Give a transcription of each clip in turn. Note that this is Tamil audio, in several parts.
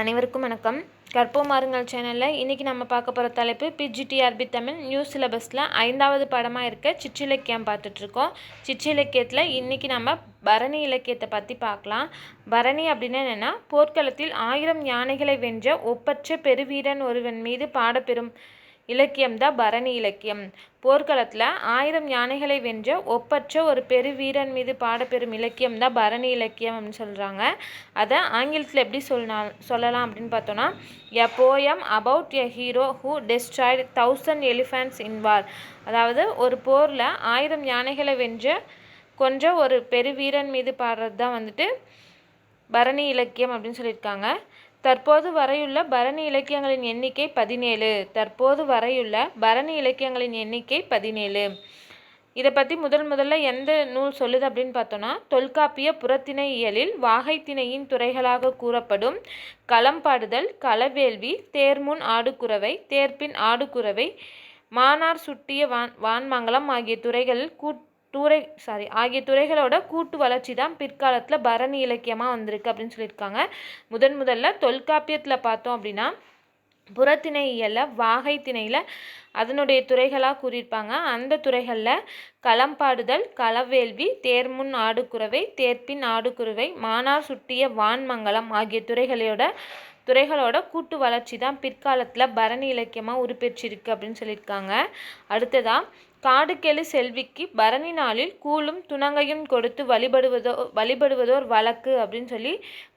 அனைவருக்கும் வணக்கம். கற்போம் சேனலில். இன்றைக்கி நம்ம பார்க்க போகிற தலைப்பு பிஜிடிஆர்பி தமிழ் நியூ சிலபஸில் ஐந்தாவது படமாக இருக்க சிற்றிலக்கியம் பார்த்துட்ருக்கோம் சிற்றிலக்கியத்தில் இன்றைக்கி நம்ம பரணி இலக்கியத்தை பற்றி பார்க்கலாம். பரணி அப்படின்னா என்னென்னா போர்க்களத்தில் ஆயிரம் யானைகளை வென்ற ஒப்பற்ற பெருவீரன் ஒருவன் மீது பாடப்பெறும் இலக்கியம் தான் பரணி இலக்கியம். போர்க்களத்தில் ஆயிரம் யானைகளை வென்ற ஒப்பற்ற ஒரு பெரு வீரன் மீது பாடப்பெறும் இலக்கியம் தான் பரணி இலக்கியம் அப்படின்னு சொல்கிறாங்க அதை ஆங்கிலத்தில் எப்படி சொல்லனா சொல்லலாம் அப்படின்னு பார்த்தோன்னா a poem about a hero who destroyed thousand elephants in war அதாவது ஒரு போரில் ஆயிரம் யானைகளை வென்ற கொன்ற ஒரு பெரு வீரன் மீது பாடுறது தான் வந்துட்டு பரணி இலக்கியம் அப்படின்னு சொல்லியிருக்காங்க. தற்போது வரையுள்ள பரணி இலக்கியங்களின் எண்ணிக்கை பதினேழு. தற்போது வரையுள்ள பரணி இலக்கியங்களின் எண்ணிக்கை பதினேழு. இதை பற்றி முதல் முதல்ல எந்த நூல் சொல்லுது அப்படின்னு பார்த்தோன்னா தொல்காப்பிய புறத்திணை இயலில் வாகைத்திணையின் துறைகளாக கூறப்படும் களம்பாடுதல் களவேள்வி தேர்முன் ஆடுக்குறவை தேர்ப்பின் ஆடுக்குறவை மானார் சுட்டிய வான் வான்மங்கலம் ஆகிய துறைகளில் கூட் துறை சாரி ஆகிய துறைகளோட கூட்டு வளர்ச்சி தான் பிற்காலத்தில் பரணி இலக்கியமாக வந்திருக்கு அப்படின்னு சொல்லியிருக்காங்க. முதன் முதல்ல தொல்காப்பியத்தில் பார்த்தோம் அப்படின்னா புறத்திணை இயலில் வாகை திணையில் அதனுடைய துறைகளாக கூறியிருப்பாங்க. அந்த துறைகளில் களம்பாடுதல் களவேள்வி தேர்முன் ஆடுக்குறவை தேர்ப்பின் ஆடுக்குறவை மானார் சுட்டிய வான்மங்கலம் ஆகிய துறைகளோட துறைகளோட கூட்டு வளர்ச்சி தான் பிற்காலத்தில் பரணி இலக்கியமாக உருப்பெற்றிருக்கு அப்படின்னு சொல்லியிருக்காங்க. அடுத்ததாக காடுகெழு செல்விக்கு பரணி நாளில் கூழும் துணங்கையும் கொடுத்து வழிபடுவதோ வழிபடுவதோர் வழக்கு அப்படின்னு சொல்லி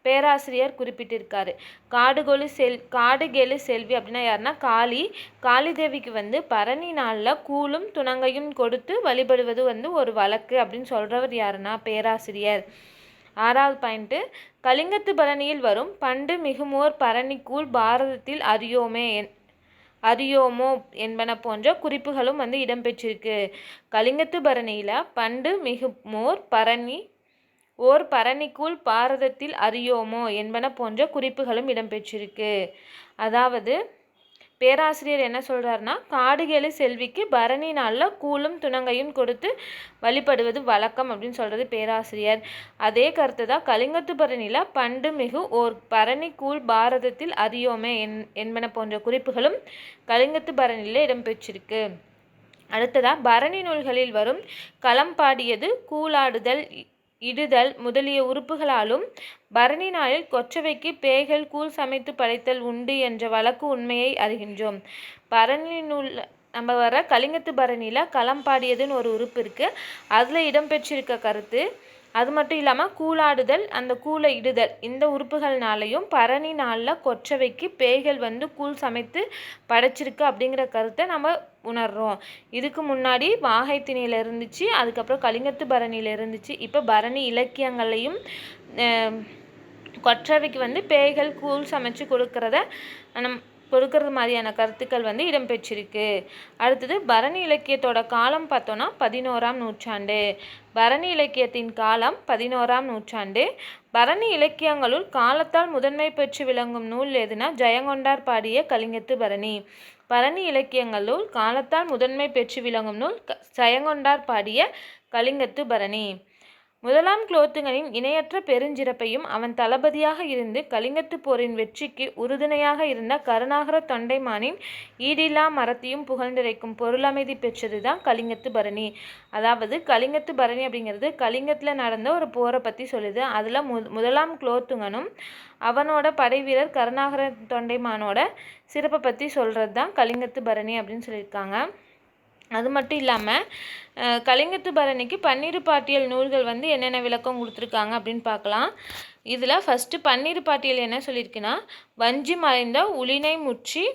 பேராசிரியர் குறிப்பிட்டிருக்காரு. காடுகொழு செல் காடுகெழு செல்வி அப்படின்னா யாருன்னா காளி. காளி தேவிக்கு வந்து பரணி நாளில் கூழும் துணங்கையும் கொடுத்து வழிபடுவது வந்து ஒரு வழக்கு அப்படின்னு சொல்கிறவர் யாருன்னா பேராசிரியர். ஆறாவது பாயிண்ட்டு கலிங்கத்து பரணியில் வரும் பண்டு மிகுமோர் பரணிக்கூழ் பாரதத்தில் அறியோமே அரியோமோ என்பன போன்ற குறிப்புகளும் வந்து இடம்பெற்றிருக்கு. கலிங்கத்து பரணியில் பண்டு மிகுமோர் பரணி ஓர் பரணிக்குள் பாரதத்தில் அறியோமோ என்பன போன்ற குறிப்புகளும் இடம்பெற்றிருக்கு. அதாவது பேராசிரியர் என்ன சொல்கிறாருன்னா காடுகேலு செல்விக்கு பரணி நாளில் கூழும் துணங்கையும் கொடுத்து வழிபடுவது வழக்கம் அப்படின்னு சொல்கிறது பேராசிரியர். அதே கருத்து தான் கலிங்கத்து பரணியில் பண்டு மிகு ஓர் பரணி கூழ் பாரதத்தில் அறியோமே என் என்பன போன்ற குறிப்புகளும் கலிங்கத்து பரணியில் இடம்பெற்றிருக்கு. அடுத்ததாக பரணி நூல்களில் வரும் களம் பாடியது கூலாடுதல் இடுதல் முதலிய உறுப்புகளாலும் பரணி நாளில் கொற்றவைக்கு பேய்கள் கூழ் சமைத்து படைத்தல் உண்டு என்ற வழக்கு உண்மையை அறிகின்றோம். பரணி நூல் நம்ம வர கலிங்கத்து பரணியில் களம் பாடியதுன்னு ஒரு உறுப்பு இருக்குது அதில் இடம்பெற்றிருக்க கருத்து அது மட்டும் இல்லாமல் கூலாடுதல் அந்த கூலை இடுதல் இந்த உறுப்புகள்னாலையும் பரணி நாளில் கொற்றவைக்கு பேய்கள் வந்து கூழ் சமைத்து படைச்சிருக்கு அப்படிங்கிற கருத்தை நம்ம உணர்றோம். இதுக்கு முன்னாடி வாகை திணையில் இருந்துச்சு அதுக்கப்புறம் கலிங்கத்து பரணியில் இருந்துச்சு. இப்போ பரணி இலக்கியங்களையும் கொற்றவைக்கு வந்து பேய்கள் கூழ் சமைச்சு கொடுக்கறத நம் கொடுக்கறது மாதிரியான கருத்துக்கள் வந்து இடம்பெற்றிருக்கு. அடுத்தது பரணி இலக்கியத்தோட காலம் பார்த்தோன்னா பதினோராம் நூற்றாண்டு. பரணி இலக்கியத்தின் காலம் பதினோராம் நூற்றாண்டு. பரணி இலக்கியங்களுள் காலத்தால் முதன்மை பெற்று விளங்கும் நூல் எதுனா ஜெயங்கொண்டார் பாடிய கலிங்கத்து பரணி. பரணி இலக்கியங்களுள் காலத்தால் முதன்மை பெற்று விளங்கும் நூல் ஜெயங்கொண்டார் பாடிய கலிங்கத்து பரணி. முதலாம் குலோத்துங்கனின் இணையற்ற பெருஞ்சிறப்பையும் அவன் தளபதியாக இருந்து கலிங்கத்து போரின் வெற்றிக்கு உறுதுணையாக இருந்த கருணாகர தொண்டைமானின் ஈடில்லா மரத்தையும் புகழ்ந்துரைக்கும் பொருளமைதி பெற்றது தான் கலிங்கத்து பரணி. அதாவது கலிங்கத்து பரணி அப்படிங்கிறது கலிங்கத்தில் நடந்த ஒரு போரை பற்றி சொல்லுது. அதில் மு முதலாம் குலோத்துங்கனும் அவனோட படை வீரர் கருணாகர தொண்டைமானோட சிறப்பை பற்றி சொல்கிறது தான் கலிங்கத்து பரணி அப்படின்னு சொல்லியிருக்காங்க. அது மட்டும் இல்லாமல் கலிங்கத்து பரணிக்கு பன்னீர் பாட்டியல் நூல்கள் வந்து என்னென்ன விளக்கம் கொடுத்துருக்காங்க அப்படின்னு பார்க்கலாம். இதில் ஃபஸ்ட்டு பன்னீர் பாட்டியல் என்ன சொல்லியிருக்குன்னா வஞ்சி மறைந்த உளினை முற்றி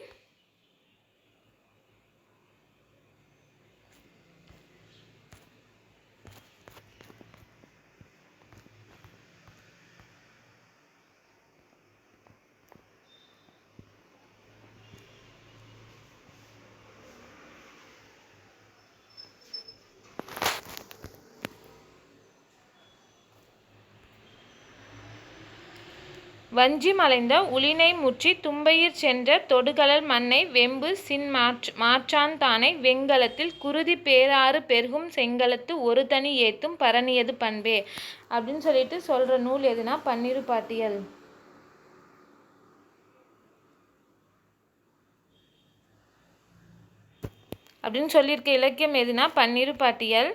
வஞ்சி மலைந்த உளினை முற்றி தும்பையிற் சென்ற தொடுகலல் மண்ணை வெம்பு சின் மாற்றான் தானை வெங்கலத்தில் குருதி பேராறு பெருகும் செங்கலத்து ஒரு தனி ஏத்தும் பரணியது பண்பே. அப்படின்னு சொல்லிட்டு சொல்கிற நூல் எதுனா? பன்னிரு பாட்டியல். அப்படின்னு சொல்லியிருக்க இலக்கியம் எதுனா? பன்னிரு பாட்டியல்.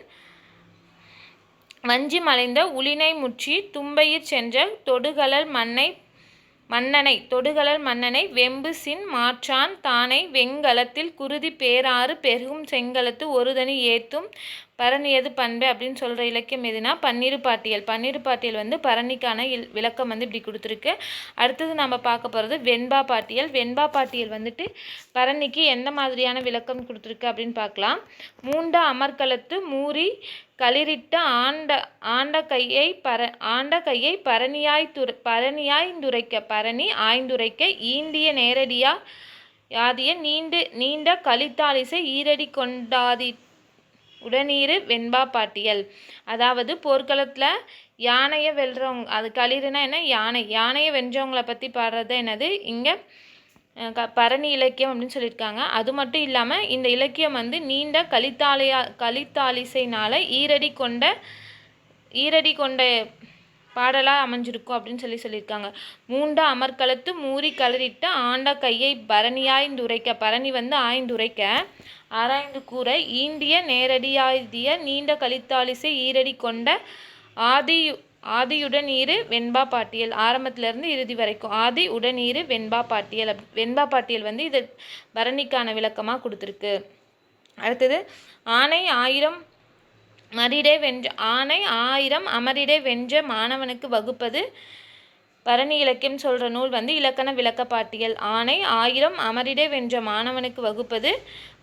வஞ்சி மலைந்த உளினை முற்றி தும்பையிற் சென்ற தொடுகலல் மண்ணை மன்னனை தொடுகலல் மன்னனை வெம்பு சின் மாற்றான் தானை வெங்கலத்தில் குருதி பேராறு பெருகும் செங்கலத்து ஒருதனி ஏத்தும் பரணியது பண்பு அப்படின்னு சொல்கிற இலக்கியம் எதுனா பன்னிரு பாட்டியல். பன்னிரு பாட்டியல் வந்து பரணிக்கான இல் விளக்கம் வந்து இப்படி கொடுத்துருக்கு. அடுத்தது நம்ம பார்க்க போகிறது வெண்பா பாட்டியல். வெண்பா பாட்டியல் வந்துட்டு பரணிக்கு எந்த மாதிரியான விளக்கம் கொடுத்துருக்கு அப்படின்னு பார்க்கலாம். மூண்ட அமர்கலத்து மூரி களிரிட்ட ஆண்ட ஆண்ட கையை பர ஆண்ட கையை பரணியாய் துர பரணியாய்ந்துரைக்க பரணி ஆய்ந்துரைக்க ஈண்டிய நேரடியா யாதிய நீண்டு நீண்ட கலித்தாலிசை ஈரடி கொண்டாதி உடனீர் வெண்பா பாட்டியல். அதாவது போர்க்களத்தில் யானையை வெல்றவங்க அது களிறுனா என்ன? யானை. யானையை வென்றவங்கள பற்றி பாடுறது என்னது? இங்கே க பரணி இலக்கியம் அப்படின்னு சொல்லியிருக்காங்க. அது மட்டும் இல்லாமல் இந்த இலக்கியம் வந்து நீண்ட கலித்தாலையா கலித்தாலிசைனால் ஈரடி கொண்ட ஈரடி கொண்ட பாடலாக அமைஞ்சிருக்கும் அப்படின்னு சொல்லி சொல்லியிருக்காங்க. மூண்ட அமர்கலத்து மூறி கலரிட்டு ஆண்ட கையை பரணியாய்ந்துரைக்க பரணி வந்து ஆய்ந்துரைக்க ஆராய்ந்து கூற ஈண்டிய நேரடியாய்திய நீண்ட கலித்தாலிசை ஈரடி கொண்ட ஆதி ஆதியுடன் ஈறு வெண்பா பாட்டியல். ஆரம்பத்திலேருந்து இறுதி வரைக்கும் ஆதி உடனீரு வெண்பா பாட்டியல். அப் வெண்பா பாட்டியல் வந்து இது பரணிக்கான விளக்கமாக கொடுத்துருக்கு. அடுத்தது ஆணை ஆயிரம் மரிடே வென்ற ஆணை ஆயிரம் அமரிடே வென்ற மாணவனுக்கு வகுப்பது. பரணி இலக்கியம் சொல்கிற நூல் வந்து இலக்கண விளக்கப்பாட்டியல். ஆணை ஆயிரம் அமரிடே வென்ற மாணவனுக்கு வகுப்பது.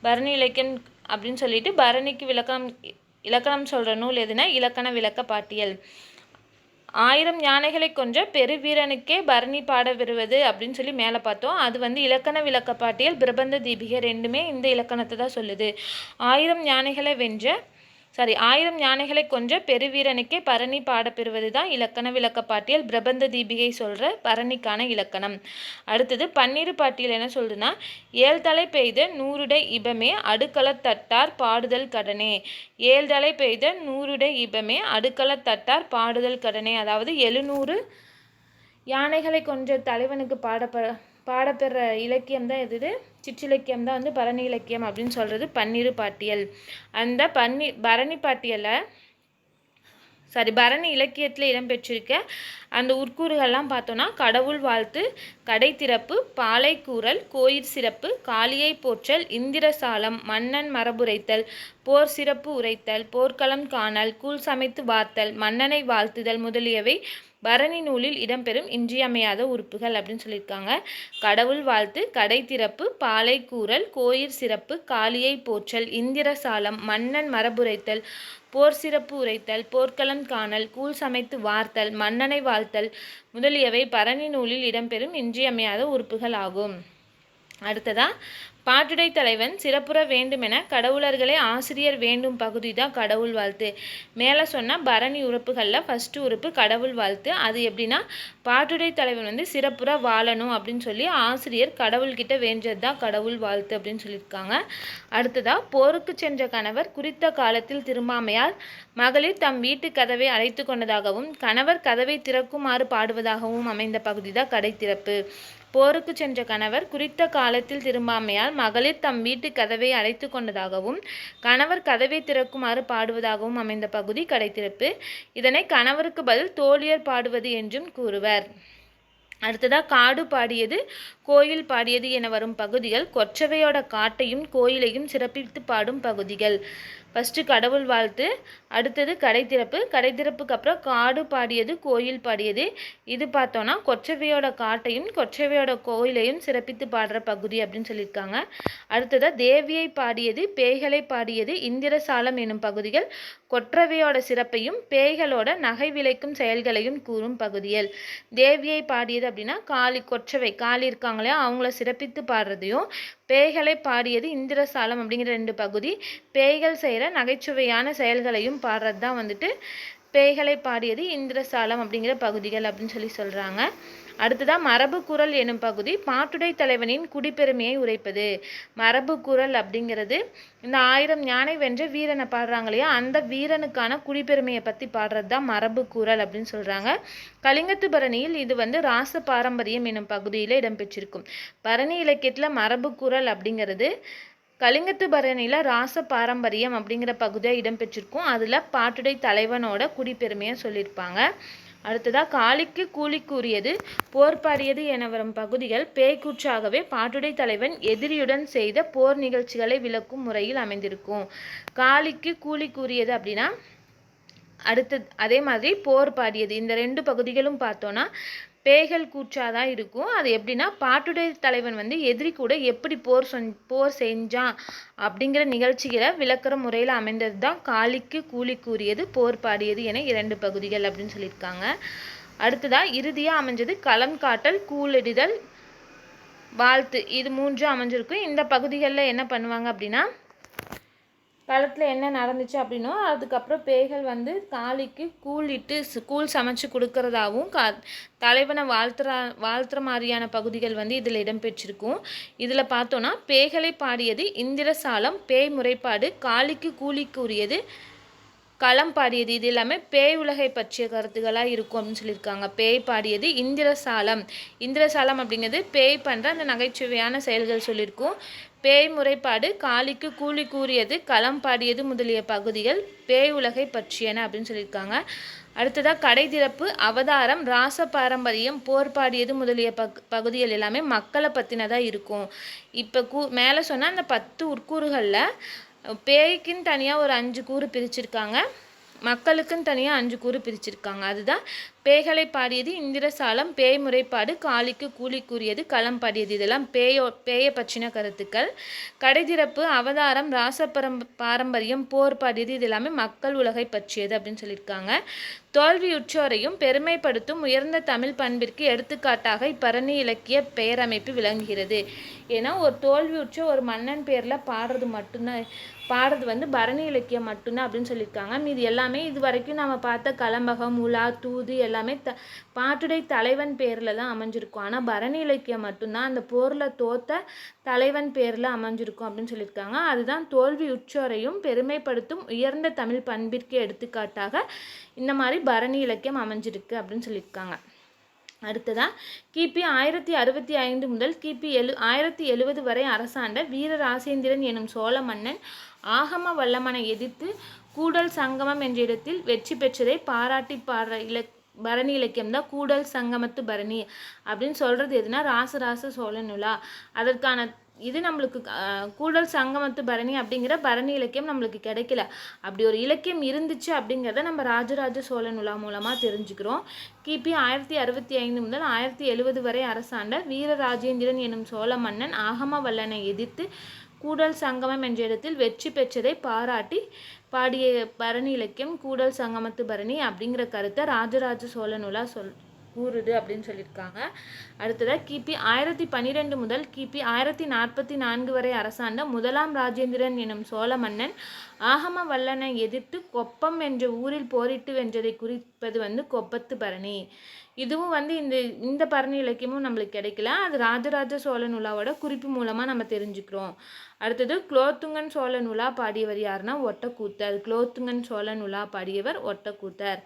பரணி இலக்கியம் அப்படின்னு சொல்லிட்டு பரணிக்கு விளக்கம் இலக்கணம் சொல்கிற நூல் எதுனா இலக்கண விளக்கப்பாட்டியல். ஆயிரம் யானைகளை கொன்ற பெருவீரனுக்கே பரணி பாட வருவது அப்படின்னு சொல்லி மேலே பார்த்தோம். அது வந்து இலக்கண விளக்கப்பாட்டியல் பிரபந்த தீபிகை ரெண்டுமே இந்த இலக்கணத்தை தான் சொல்லுது. ஆயிரம் யானைகளை வென்ற சாரி ஆயிரம் யானைகளை கொன்ற பெருவீரனுக்கே பரணி பாடப்பெறுவது தான் இலக்கண விளக்க பாட்டியல் பிரபந்த தீபிகை சொல்கிற பரணிக்கான இலக்கணம். அடுத்தது பன்னிரு பாட்டியல் என்ன சொல்லுதுன்னா ஏழ்தலை பெய்த நூறுடை இபமே அடுக்களத்தட்டார் பாடுதல் கடனே. ஏழ்தலை பெய்த நூறுடை இபமே அடுக்களத்தட்டார் பாடுதல் கடனே. அதாவது எழுநூறு யானைகளை கொன்ற தலைவனுக்கு பாடப்ப பாடப்பெற இலக்கியம் தான் எது சிற்றிலக்கியம் தான் வந்து பரணி இலக்கியம் அப்படின்னு சொல்கிறது பன்னிரு பாட்டியல். அந்த பன்னி பரணி பாட்டியலை சாரி பரணி இலக்கியத்தில் இடம்பெற்றிருக்க அந்த உட்கூறுகள்லாம் பார்த்தோன்னா கடவுள் வாழ்த்து கடை திறப்பு பாலைக்கூறல் கோயிற் சிறப்பு காளியை போற்றல் இந்திரசாலம் மன்னன் மரபுரைத்தல் போர் சிறப்பு உரைத்தல் போர்க்களம் காணல் கூழ் சமைத்து வார்த்தல் மன்னனை வாழ்த்துதல் முதலியவை பரணி நூலில் இடம்பெறும் இன்றியமையாத உறுப்புகள் அப்படின்னு சொல்லியிருக்காங்க. கடவுள் வாழ்த்து கடை திறப்பு பாலை கூறல் கோயிற் சிறப்பு காளியை போற்றல் இந்திரசாலம் மன்னன் மரபுரைத்தல் போர் சிறப்பு உரைத்தல் போர்க்களம் காணல் கூழ் சமைத்து வார்த்தல் மன்னனை வாழ்த்தல் முதலியவை பரணி நூலில் இடம்பெறும் இன்றியமையாத உறுப்புகள் ஆகும். அடுத்ததா பாட்டுடை தலைவன் சிறப்புற வேண்டுமென கடவுளர்களே ஆசிரியர் வேண்டும் பகுதி தான் கடவுள் வாழ்த்து. மேலே சொன்ன பரணி உறுப்புகளில் ஃபஸ்ட்டு உறுப்பு கடவுள் வாழ்த்து. அது எப்படின்னா பாட்டுடை தலைவன் வந்து சிறப்புற வாழணும் அப்படின்னு சொல்லி ஆசிரியர் கடவுள்கிட்ட வேண்டது தான் கடவுள் வாழ்த்து அப்படின்னு சொல்லியிருக்காங்க. அடுத்ததாக போருக்கு சென்ற கணவர் குறித்த காலத்தில் திரும்பாமையால் மகளிர் தம் வீட்டு கதவை அழைத்து கொண்டதாகவும் கணவர் கதவை திறக்குமாறு பாடுவதாகவும் அமைந்த பகுதி தான் கடை திறப்பு போருக்கு சென்ற கணவர் குறித்த காலத்தில் திரும்பாமையால் மகளிர் தம் வீட்டு கதவை அடைத்து கொண்டதாகவும் கணவர் கதவை திறக்குமாறு பாடுவதாகவும் அமைந்த பகுதி கடைத்திறப்பு இதனை கணவருக்கு பதில் தோழியர் பாடுவது என்றும் கூறுவர். அடுத்ததாக காடு பாடியது கோயில் பாடியது என வரும் பகுதிகள் கொற்றவையோட காட்டையும் கோயிலையும் சிறப்பித்து பாடும் பகுதிகள். ஃபஸ்ட்டு கடவுள் வாழ்த்து அடுத்தது கடை திறப்பு. கடை திறப்புக்கு அப்புறம் காடு பாடியது கோயில் பாடியது. இது பார்த்தோன்னா கொற்றவையோட காட்டையும் கொற்றவையோட கோயிலையும் சிறப்பித்து பாடுற பகுதி அப்படின்னு சொல்லியிருக்காங்க. அடுத்ததாக தேவியை பாடியது பேய்களை பாடியது இந்திரசாலம் எனும் பகுதிகள். கொற்றவையோட சிறப்பையும் பேய்களோட நகை விளைக்கும் செயல்களையும் கூறும் பகுதிகள். தேவியை பாடியது அப்படின்னா காளி கொற்றவை. காளி இருக்காங்களே அவங்கள சிறப்பித்து பாடுறதையும் பேய்களை பாடியது இந்திரசாலம் அப்படிங்கிற ரெண்டு பகுதி. பேய்கள் செய்கிற நகைச்சுவையான செயல்களையும் பாடுறது தான் வந்துட்டு பேய்களை பாடியது இந்திரசாலம் அப்படிங்கிற பகுதிகள் அப்படின்னு சொல்லி சொல்கிறாங்க அடுத்ததாக மரபு குரல் எனும் பகுதி பாட்டுடை தலைவனின் குடிப்பெருமையை உரைப்பது. மரபு குரல் அப்படிங்கிறது இந்த ஆயிரம் ஞானை வென்ற வீரனை பாடுறாங்க இல்லையா? அந்த வீரனுக்கான குடிப்பெருமையை பற்றி பாடுறது தான் மரபு குரல் அப்படின்னு சொல்கிறாங்க கலிங்கத்து பரணியில் இது வந்து ராச பாரம்பரியம் எனும் பகுதியில் இடம்பெற்றிருக்கும். பரணி இலக்கியத்தில் மரபு குரல் அப்படிங்கிறது கலிங்கத்து பரணியில் ராச பாரம்பரியம் அப்படிங்கிற பகுதியாக இடம்பெற்றிருக்கும். அதில் பாட்டுடை தலைவனோட குடிப்பெருமையை சொல்லியிருப்பாங்க. அடுத்ததாக காளிக்கு கூலி கூறியது போர் பாடியது என வரும் பகுதிகள் பேய்கூற்றாகவே பாட்டுடை தலைவன் எதிரியுடன் செய்த போர் நிகழ்ச்சிகளை விளக்கும் முறையில் அமைந்திருக்கும். காளிக்கு கூலி கூறியது அப்படின்னா அடுத்து அதே மாதிரி போர் பாடியது இந்த ரெண்டு பகுதிகளும் பார்த்தோன்னா பேய்கள் கூற்றாக தான் இருக்கும். அது எப்படின்னா பாட்டுடை தலைவன் வந்து எதிரி கூட எப்படி போர் சொன் போர் செஞ்சான் அப்படிங்கிற நிகழ்ச்சிகளை விளக்கிற முறையில் அமைந்தது தான் காளிக்கு கூலி கூறியது போர் பாடியது என இரண்டு பகுதிகள் அப்படின்னு சொல்லியிருக்காங்க. அடுத்ததாக இறுதியாக அமைஞ்சது களம் காட்டல் கூலிடுதல் வாழ்த்து. இது மூன்றும் அமைஞ்சிருக்கும். இந்த பகுதிகளில் என்ன பண்ணுவாங்க அப்படின்னா களத்தில் என்ன நடந்துச்சு அப்படின்னோ அதுக்கப்புறம் பேய்கள் வந்து காளிக்கு கூலிட்டு கூழ் சமைச்சு கொடுக்கறதாகவும் கா தலைவனை வாழ்த்துற வாழ்த்துற மாதிரியான பகுதிகள் வந்து இதில் இடம்பெற்றிருக்கும். இதில் பார்த்தோன்னா பேய்களை பாடியது இந்திரசாலம் பேய் முறைப்பாடு காளிக்கு கூலிக்கு உரியது களம் பாடியது. இது எல்லாமே பேய் உலகை பற்றிய கருத்துக்களாக இருக்கும் அப்படின்னு சொல்லியிருக்காங்க. பேய் பாடியது இந்திரசாலம். இந்திரசாலம் அப்படிங்கிறது பேய் பண்ணுற அந்த நகைச்சுவையான செயல்கள் சொல்லியிருக்கும். பேய் முறைப்பாடு காளிக்கு கூலி கூறியது களம் பாடியது முதலிய பகுதிகள் பேய் உலகை பற்றியன அப்படின்னு சொல்லியிருக்காங்க. அடுத்ததாக கடை திறப்பு அவதாரம் ராச பாரம்பரியம் போர் பாடியது முதலிய பக் பகுதிகள் எல்லாமே மக்களை பற்றினதாக இருக்கும். இப்போ கூ மேலே சொன்ன அந்த பத்து உட்கூறுகளில் பேய்க்குன்னு தனியாக ஒரு அஞ்சு கூறு பிரிச்சிருக்காங்க மக்களுக்குன்னு தனியாக அஞ்சு கூறு பிரிச்சிருக்காங்க. அதுதான் பேய்களை பாடியது இந்திரசாலம் பேய் முறைப்பாடு காளிக்கு கூலி கூறியது களம் பாடியது. இதெல்லாம் பேயோ பேய பற்றின கருத்துக்கள். கடைதிறப்பு அவதாரம் ராசபரம் பாரம்பரியம் போர் பாடியது இது எல்லாமே மக்கள் உலகை பற்றியது அப்படின்னு சொல்லியிருக்காங்க. தோல்வியுற்றோரையும் பெருமைப்படுத்தும் உயர்ந்த தமிழ் பண்பிற்கு எடுத்துக்காட்டாக இப்பரணி இலக்கிய பெயரமைப்பு விளங்குகிறது. ஏன்னா ஒரு தோல்வியுற்ற ஒரு மன்னன் பேரில் பாடுறது மட்டும்தான் பாடுறது வந்து பரணி இலக்கியம் மட்டும்தான் அப்படின்னு சொல்லியிருக்காங்க. மீது எல்லாமே இது வரைக்கும் நம்ம பார்த்த கலம்பகம் உலா தூது எல்லாம் த பாட்டுடை தலைவன் பேரில் தான் அமைஞ்சிருக்கும். ஆனால் பரணி இலக்கியம் மட்டும்தான் அந்த போரில் தோத்த தலைவன் பேரில் அமைஞ்சிருக்கும் அப்படின்னு சொல்லியிருக்காங்க. அதுதான் தோல்வி உற்றோரையும் பெருமைப்படுத்தும் உயர்ந்த தமிழ் பண்பிற்கு எடுத்துக்காட்டாக இந்த மாதிரி பரணி இலக்கியம் அமைஞ்சிருக்கு அப்படின்னு சொல்லியிருக்காங்க. அடுத்ததா கிபி ஆயிரத்தி அறுபத்தி ஐந்து முதல் கிபி எழு ஆயிரத்தி எழுவது வரை அரசாண்ட வீரராசேந்திரன் எனும் சோழ மன்னன் ஆகம வல்லமனை எதிர்த்து கூடல் சங்கமம் என்ற இடத்தில் வெற்றி பெற்றதை பாராட்டி பாடுற இலக் பரணி இலக்கியம் தான் கூடல் சங்கமத்து பரணி அப்படின்னு சொல்கிறது எதுனா ராசராச சோழனுலா அதற்கான இது நம்மளுக்கு கூடல் சங்கமத்து பரணி அப்படிங்கிற பரணி இலக்கியம் நம்மளுக்கு கிடைக்கல. அப்படி ஒரு இலக்கியம் இருந்துச்சு அப்படிங்கிறத நம்ம ராஜராஜ சோழன் உலா மூலமாக தெரிஞ்சுக்கிறோம். கிபி ஆயிரத்தி அறுபத்தி ஐந்து முதல் ஆயிரத்தி எழுபது வரை அரசாண்ட வீரராஜேந்திரன் எனும் சோழ மன்னன் ஆகம வல்லனை எதிர்த்து கூடல் சங்கமம் என்ற இடத்தில் வெற்றி பெற்றதை பாராட்டி பாடிய பரணி இலக்கியம் கூடல் சங்கமத்து பரணி அப்படிங்கிற கருத்தை ராஜராஜ சோழன் சொல் கூறுது அப்படின்னு சொல்லியிருக்காங்க. அடுத்ததாக கிபி ஆயிரத்தி பன்னிரெண்டு முதல் கிபி ஆயிரத்தி நாற்பத்தி நான்கு வரை அரசாண்ட முதலாம் ராஜேந்திரன் எனும் சோழ மன்னன் ஆகம வல்லனை எதிர்த்து கொப்பம் என்ற ஊரில் போரிட்டு வென்றதை குறிப்பது வந்து கொப்பத்து பரணி. இதுவும் வந்து இந்த இந்த பரணி இலக்கியமும் நம்மளுக்கு கிடைக்கல. அது ராஜராஜ சோழன் உலாவோட குறிப்பு மூலமாக நம்ம தெரிஞ்சுக்கிறோம். அடுத்தது குலோத்துங்கன் சோழன் உலா பாடியவர் யாருன்னா ஒட்டக்கூத்தர். குலோத்துங்கன் சோழன் உலா பாடியவர் ஒட்டக்கூத்தர்.